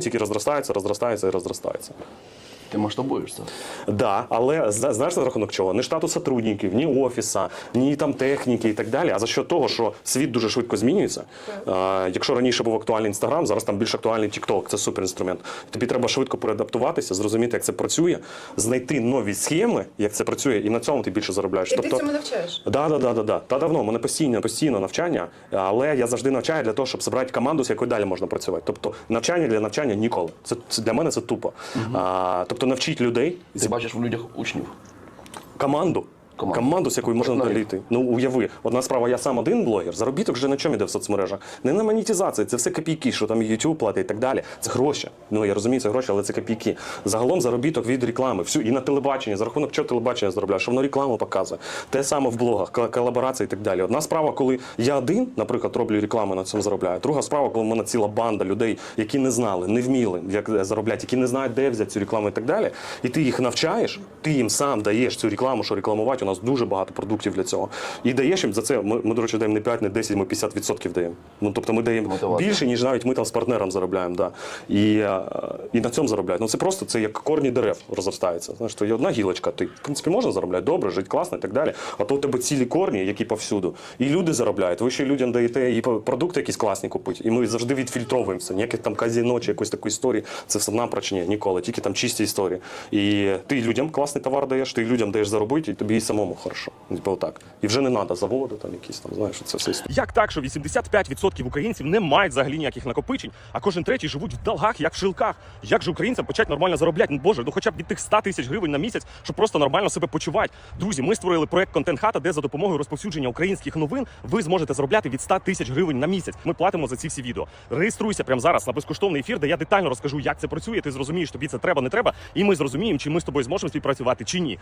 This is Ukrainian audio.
тільки розростається, розростається і розростається. Ти масштабуєшся. Да, але зна- знаєш за рахунок чого? Не штату сотрудників, ні офіса, ні там техніки і так далі. А за що того, що світ дуже швидко змінюється. А, якщо раніше був актуальний інстаграм, зараз там більш актуальний TikTok, це супер інструмент. Тобі треба швидко переадаптуватися, зрозуміти, як це працює, знайти нові схеми, як це працює, і на цьому ти більше заробляєш. І ти цьому навчаєш? Да, да, да, да, да. Та давно, у мене постійно, постійно навчання, але я завжди навчаю для того, щоб зібрати команду, з якою далі можна працювати. Тобто навчання для навчання ніколи. Це, це для мене це тупо. А, тобто навчіть людей Ти бачиш в людях учнів. команду. Команду. Команду, з якою можна йти. Ну уяви, одна справа, я сам один блогер. Заробіток вже на чому йде в соцмережах. Не на монетизації, це все копійки, що там YouTube платить і так далі. Це гроші. Ну я розумію, це гроші, але це копійки. Загалом заробіток від реклами. Всю і на телебаченні, за рахунок чого телебачення заробляє, що воно рекламу показує. Те саме в блогах, колаборації і так далі. Одна справа, коли я один, наприклад, роблю рекламу на цьому заробляю. Друга справа, коли в мене ціла банда людей, які не знали, не вміли, як заробляти, які не знають, де взяти цю рекламу і так далі. І ти їх навчаєш, ти їм сам даєш цю рекламу, що рекламувати. У нас дуже багато продуктів для цього. І даєш їм за це. Ми, ми до речі, даємо не 5, не 10, ми 50% даємо. Ну тобто ми даємо Мотивація. більше, ніж навіть ми там з партнером заробляємо. Да. І, е, і на цьому заробляють. Ну це просто це як корні дерев розростаються. Знаєш, то є одна гілочка, ти в принципі можна заробляти добре, жити класно і так далі. А то у тебе цілі корні, які повсюду. І люди заробляють. Ви ще людям даєте і продукти якісь класні купити. І ми завжди відфільтровуємося. Ніяких там казіно чи якоїсь такої історії. Це все напроч ні, ніколи, тільки там чисті історії. І ти людям класний товар даєш, ти людям даєш заробити, і тобі і самому хорошо. Типу отак. І вже не треба заводи, там якісь там, знаєш, це все. Як так, що 85% українців не мають взагалі ніяких накопичень, а кожен третій живуть в долгах, як в шилках. Як же українцям почати нормально заробляти? Ну боже, ну хоча б від тих 100 тисяч гривень на місяць, щоб просто нормально себе почувати. Друзі, ми створили проект Контент Хата, де за допомогою розповсюдження українських новин ви зможете заробляти від 100 тисяч гривень на місяць. Ми платимо за ці всі відео. Реєструйся прямо зараз на безкоштовний ефір, де я детально розкажу, як це працює. Ти зрозумієш, тобі це треба, не треба, і ми зрозуміємо, чи ми з тобою зможемо співпрацювати чи ні.